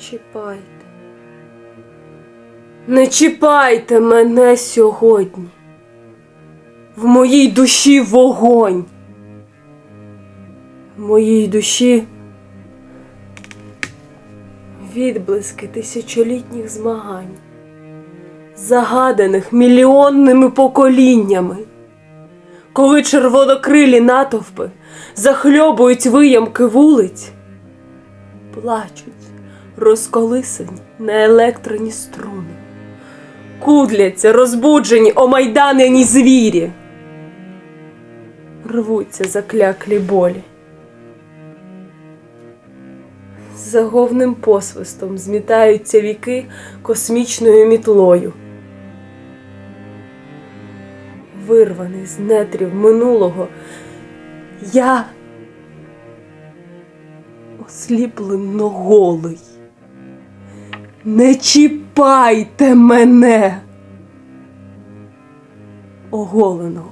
чіпайте. Не чіпайте мене сьогодні. В моїй душі вогонь. В моїй душі відблиски тисячолітніх змагань, загаданих мільйонними поколіннями, коли червонокрилі натовпи захльобують виямки вулиць, плачуть розколисані на електроні струни, кудляться розбуджені омайданені звірі, рвуться закляклі болі. Заговним посвистом змітаються віки космічною мітлою. Вирваний з нетрів минулого, я осліплено голий. Не чіпайте мене, оголеного.